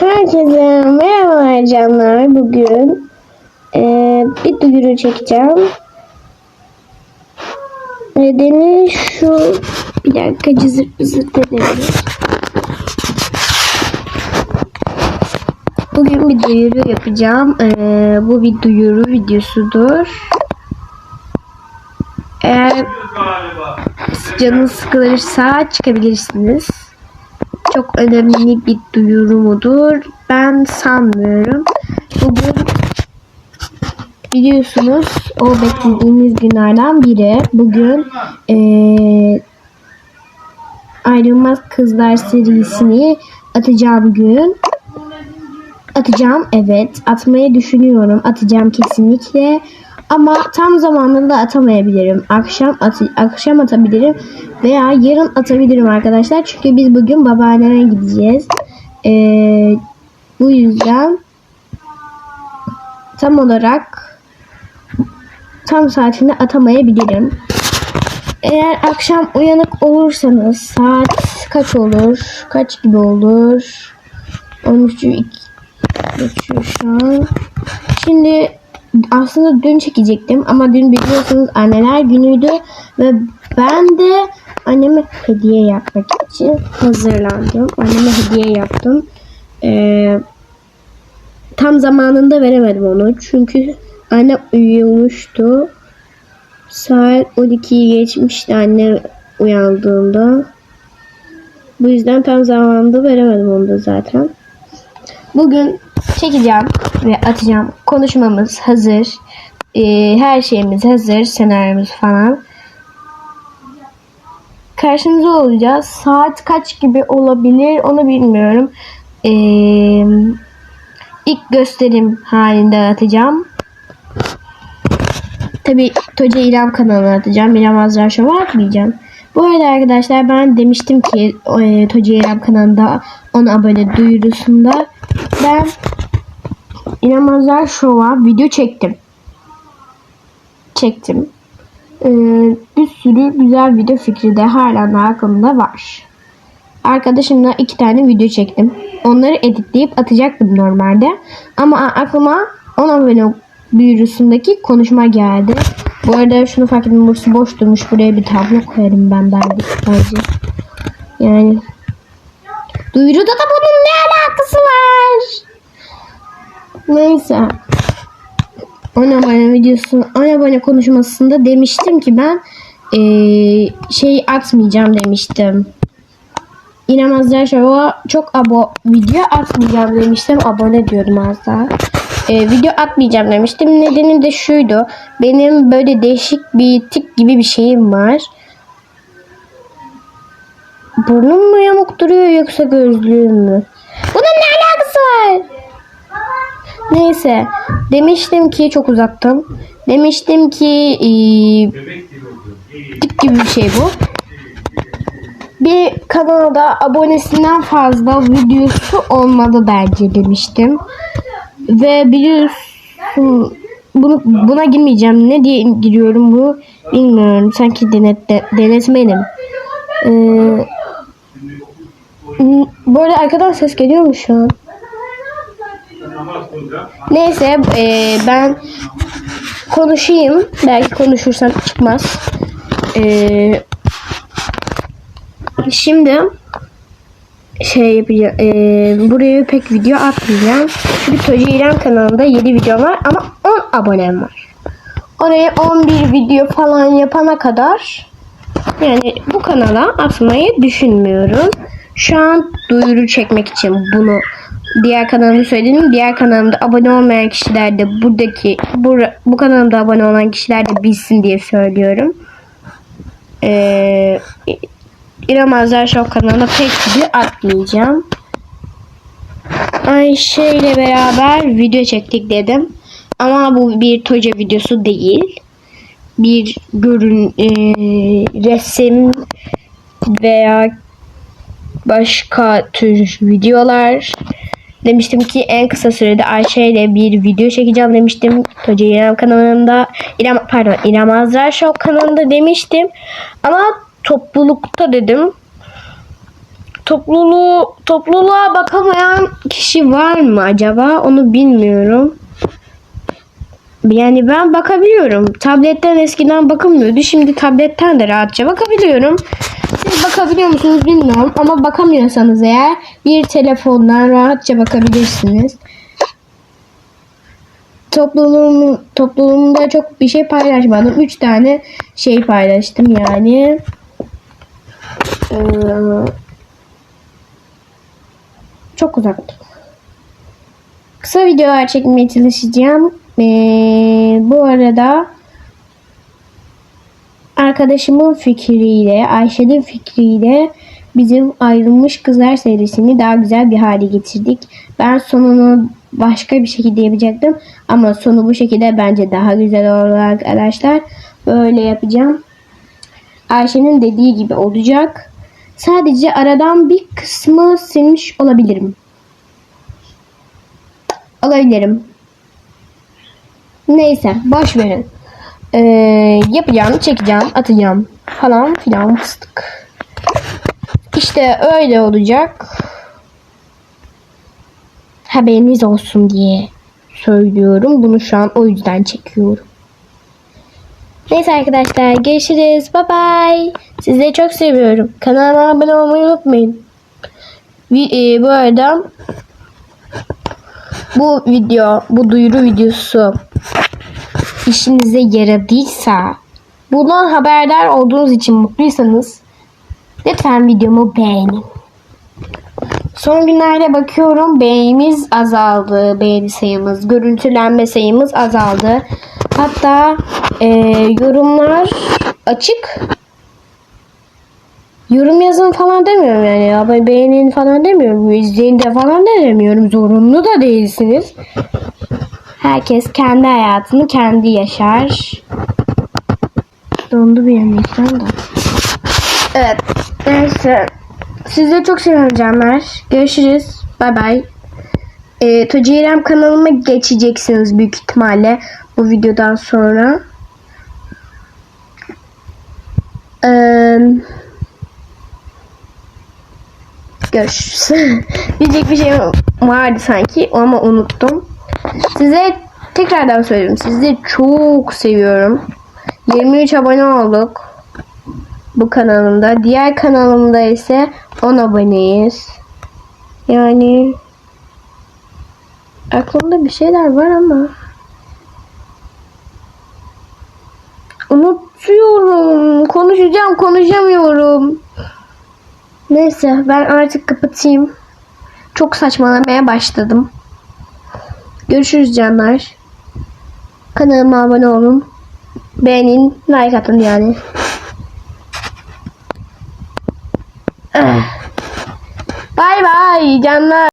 Herkese merhaba canlar. Bugün eee, bir duyuru çekeceğim. Nedeni şu bir dakika cızır cızır dedim. Bugün bir duyuru yapacağım. Eee, bu bir duyuru videosudur. Eğer canınız sıkılırsa çıkabilirsiniz. Çok önemli bir duyuru mudur? Ben sanmıyorum. Bugün biliyorsunuz o beklediğimiz günlerden biri. Bugün eee Ayrılmaz Kızlar serisini atacağım gün. Atacağım evet. Atmayı düşünüyorum. Atacağım kesinlikle. Ama tam zamanında atamayabilirim. Akşam atı, akşam atabilirim veya yarın atabilirim arkadaşlar. Çünkü biz bugün babaanneme gideceğiz. Ee, bu yüzden tam olarak tam saatinde atamayabilirim. Eğer akşam uyanık olursanız saat kaç olur? Kaç gibi olur? 13'ü geçiyor şu an. Şimdi aslında dün çekecektim ama dün biliyorsunuz anneler günüydü ve ben de anneme hediye yapmak için hazırlandım. Anneme hediye yaptım. Ee, tam zamanında veremedim onu çünkü anne uyumuştu. Saat 12'yi geçmişti anne uyandığında. Bu yüzden tam zamanında veremedim onu da zaten. Bugün çekeceğim ve atacağım. Konuşmamız hazır. Ee, her şeyimiz hazır. Senaryomuz falan. Karşınızda olacağız. Saat kaç gibi olabilir onu bilmiyorum. Ee, ilk gösterim halinde atacağım. Tabi Toca İrem kanalına atacağım. İrem Azra Show'a atmayacağım. Bu arada arkadaşlar ben demiştim ki e, Toca İrem kanalında 10 abone duyurusunda ben İnanılmazlar Show'a video çektim. Çektim. Ee, bir sürü güzel video fikri de hala da aklımda var. Arkadaşımla iki tane video çektim. Onları editleyip atacaktım normalde. Ama aklıma 10 abone duyurusundaki konuşma geldi. Bu arada şunu fark ettim burası boş durmuş. Buraya bir tablo koyarım ben bence. bence. Yani duyuruda da bunun ne alakası var? Neyse. 10 abone videosu, 10 abone konuşmasında demiştim ki ben eee şey atmayacağım demiştim. İnanmazlar Show'a çok abo video atmayacağım demiştim. Abone diyorum az daha. Eee, video atmayacağım demiştim. Nedeni de şuydu. Benim böyle değişik bir tip gibi bir şeyim var. Burnum mu yamuk duruyor yoksa gözlüğüm mü? Bunun ne alakası var? Neyse. Demiştim ki çok uzattım. Demiştim ki tip gibi bir şey bu. Bir kanalda abonesinden fazla videosu olmalı bence demiştim. Ve biliyorsun bunu buna girmeyeceğim. Ne diye giriyorum bu bilmiyorum. Sanki denetle, denetmenim. Ee, böyle arkadan ses geliyor mu şu an? Neyse e, ben konuşayım. Belki konuşursam çıkmaz. E, şimdi şey yapacağım. E, buraya pek video atmayacağım. Çünkü Toca İrem kanalında 7 video var ama 10 abonem var. Oraya 11 video falan yapana kadar yani bu kanala atmayı düşünmüyorum. Şu an duyuru çekmek için bunu diğer kanalımı söyledim. Diğer kanalımda abone olmayan kişiler de buradaki bu, bu kanalımda abone olan kişiler de bilsin diye söylüyorum. Ee, İrem Azar Show kanalına pek video atmayacağım. Ayşe ile beraber video çektik dedim. Ama bu bir toca videosu değil. Bir görün e, resim veya başka tür videolar demiştim ki en kısa sürede Ayşe ile bir video çekeceğim demiştim. Toca İrem kanalında İrem pardon İrem Azra Show kanalında demiştim. Ama toplulukta dedim. topluluğu topluluğa bakamayan kişi var mı acaba? Onu bilmiyorum. Yani ben bakabiliyorum. Tabletten eskiden bakılmıyordu. Şimdi tabletten de rahatça bakabiliyorum. Siz bakabiliyor musunuz bilmiyorum ama bakamıyorsanız eğer bir telefondan rahatça bakabilirsiniz. Topluluğum, topluluğumda çok bir şey paylaşmadım. Üç tane şey paylaştım yani. Ee, çok uzaktım. Kısa videolar çekmeye çalışacağım. Ee, bu arada arkadaşımın fikriyle, Ayşe'nin fikriyle bizim ayrılmış kızlar serisini daha güzel bir hale getirdik. Ben sonunu başka bir şekilde yapacaktım ama sonu bu şekilde bence daha güzel olur arkadaşlar. Böyle yapacağım. Ayşe'nin dediği gibi olacak. Sadece aradan bir kısmı silmiş olabilirim. Olabilirim. Neyse boş verin. Ee, yapacağım, çekeceğim, atacağım falan filan fıstık. İşte öyle olacak. Haberiniz olsun diye söylüyorum. Bunu şu an o yüzden çekiyorum. Neyse arkadaşlar görüşürüz. Bye bye. Sizleri çok seviyorum. Kanalıma abone olmayı unutmayın. E, bu arada bu video, bu duyuru videosu işinize yaradıysa, bundan haberdar olduğunuz için mutluysanız lütfen videomu beğenin. Son günlerde bakıyorum beğenimiz azaldı, beğeni sayımız, görüntülenme sayımız azaldı. Hatta e, yorumlar açık. Yorum yazın falan demiyorum yani. Beğenin falan demiyorum. İzleyin de falan demiyorum. Zorunlu da değilsiniz. Herkes kendi hayatını kendi yaşar. Dondu benim ekran da. Evet. Neyse. Sizi çok seviyorum canlar. Görüşürüz. Bay bay. Ee, Tuğçe İrem kanalıma geçeceksiniz büyük ihtimalle bu videodan sonra. Ee, görüşürüz. Diyecek bir şey vardı sanki ama unuttum. Size tekrardan söylüyorum. Sizi çok seviyorum. 23 abone olduk bu kanalımda. Diğer kanalımda ise 10 aboneyiz. Yani aklımda bir şeyler var ama unutuyorum. Konuşacağım, konuşamıyorum. Neyse ben artık kapatayım. Çok saçmalamaya başladım. Görüşürüz canlar. Kanalıma abone olun. Beğenin, like atın yani. Bye bye canlar.